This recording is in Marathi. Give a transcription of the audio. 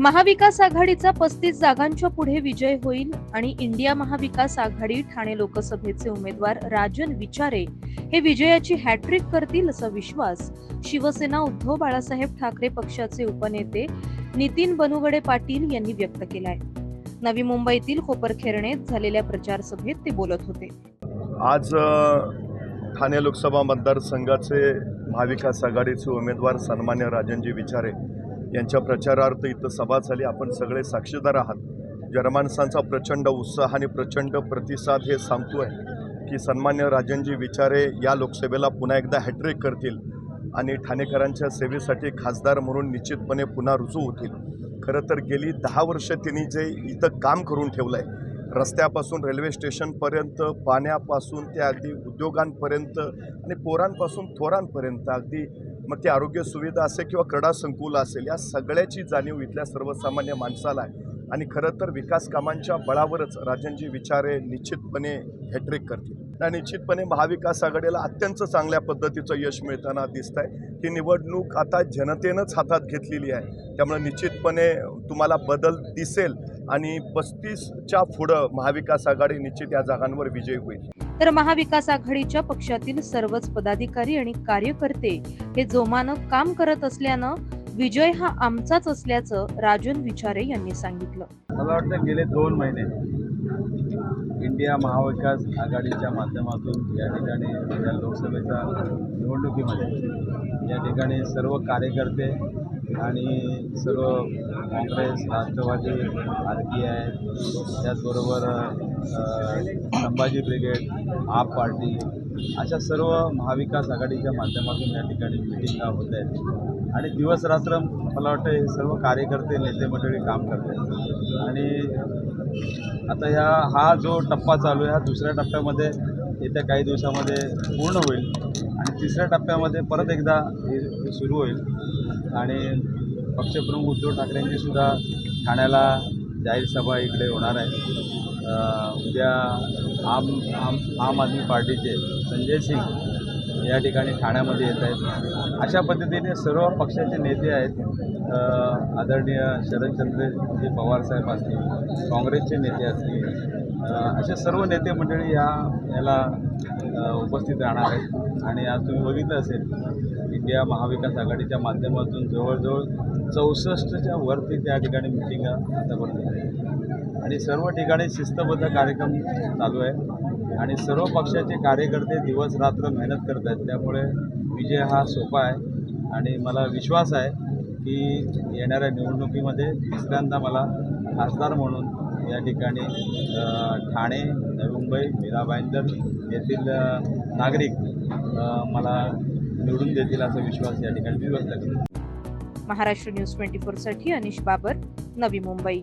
महाविकास आघाडीचा पस्तीस जागांच्या पुढे विजय होईल आणि इंडिया महाविकास आघाडी ठाणे लोकसभेचे उमेदवार राजन विचारे हे विजयाची हॅट्रिक करतील असा विश्वास शिवसेना उद्धव बाळासाहेब ठाकरे पक्षाचे उपनेते नितीन बनुगडे पाटील यांनी व्यक्त केलाय. नवी मुंबईतील कोपरखेरणेत झालेल्या प्रचार सभेत ते बोलत होते. आज ठाणे लोकसभा मतदारसंघाचे महाविकास आघाडीचे उमेदवार सन्मान्य राजनजी विचारे यांच्या प्रचारार्थ इथं सभा झाली. आपण सगळे साक्षीदार आहात. जनमानसांचा प्रचंड उत्साह आणि प्रचंड प्रतिसाद हे सांगतो आहे की सन्मान्य राजनजी विचारे या लोकसभेला पुन्हा एकदा हॅट्रिक करतील आणि ठाणेकरांच्या सेवेसाठी खासदार म्हणून निश्चितपणे पुन्हा रुजू होतील. खरं तर गेली दहा वर्ष त्यांनी जे इथं काम करून ठेवलं आहे रस्त्यापासून रेल्वे स्टेशनपर्यंत पाण्यापासून ते अगदी उद्योगांपर्यंत आणि पोरांपासून थोरांपर्यंत अगदी मग ती आरोग्य सुविधा असेल किंवा क्रीडा संकुल असेल या सगळ्याची जाणीव इथल्या सर्वसामान्य माणसाला आहे. आणि खरं तर विकास कामांच्या बळावरच राजनजी विचारे निश्चितपणे हॅट्रिक करतील. आणि निश्चितपणे महाविकास आघाडीला अत्यंत चांगल्या पद्धतीचं यश मिळताना दिसत आहे ही निवडणूक आता जनतेनंच हातात घेतलेली आहे. त्यामुळे निश्चितपणे तुम्हाला बदल दिसेल आणि पस्तीसच्या पुढं महाविकास आघाडी निश्चित या जागांवर विजयी होईल. तर महाविकास आघाडीच्या पक्षातील सर्वच पदाधिकारी आणि कार्यकर्ते हे जोमानं काम करत असल्यानं विजय हा आमचाच असल्याचं राजन विचारे यांनी सांगितलं. मला वाटतं गेले दोन महिने इंडिया महाविकास आघाडीच्या माध्यमातून या ठिकाणी लोकसभेच्या निवडणुकीमध्ये या ठिकाणी सर्व कार्यकर्ते आणि सर्व Congress Rashtrawadi R P I त्याचबरोबर संभाजी ब्रिगेड आप पार्टी अशा सर्व महाविकास आघाडीच्या माध्यमातून या ठिकाणी मिटिंगा होत आहेत. आणि दिवस रात्र मला वाटतं हे सर्व कार्यकर्ते नेते मंडळी काम करत आहेत आणि आता ह्या हा जो टप्पा चालू आहे हा दुसऱ्या टप्प्यामध्ये येत्या काही दिवसामध्ये पूर्ण होईल. आणि तिसऱ्या टप्प्यामध्ये परत एकदा हे सुरू होईल. आणि पक्षप्रमुख उद्धव ठाकरेंची सुद्धा ठाण्याला जाहीर सभा इकडे होणार आहे. उद्या आम आम आम आदमी पार्टीचे संजय सिंग या ठिकाणी ठाण्यामध्ये येत आहेत. अशा पद्धतीने सर्व पक्षाचे नेते आहेत. आदरणीय शरदचंद्रजी पवारसाहेब असतील काँग्रेसचे नेते असतील असे सर्व नेते मंडळी या याला उपस्थित राहणार आहेत. आणि आज तुम्ही बघितलं असेल इंडिया महाविकास आघाडीच्या माध्यमातून जवळजवळ चौसष्टच्या वरती त्या ठिकाणी मिटिंग आतापर्यंत झाल्या आणि सर्व ठिकाणी शिस्तबद्ध कार्यक्रम चालू आहे. आणि सर्व पक्षाचे कार्यकर्ते दिवस रात्र मेहनत करत आहेत. त्यामुळे विजय हा सोपा आहे. आणि मला विश्वास आहे की येणाऱ्या निवडणुकीमध्ये तिसऱ्यांदा मला खासदार म्हणून या ठिकाणी ठाणे नवी मुंबई मीरा भाईंदर येथील नागरिक मला निवडून देतील असा विश्वास या ठिकाणी मी व्यक्त महाराष्ट्र न्यूज ट्वेंटी फोरसाठी अनिश बाबर नवी मुंबई.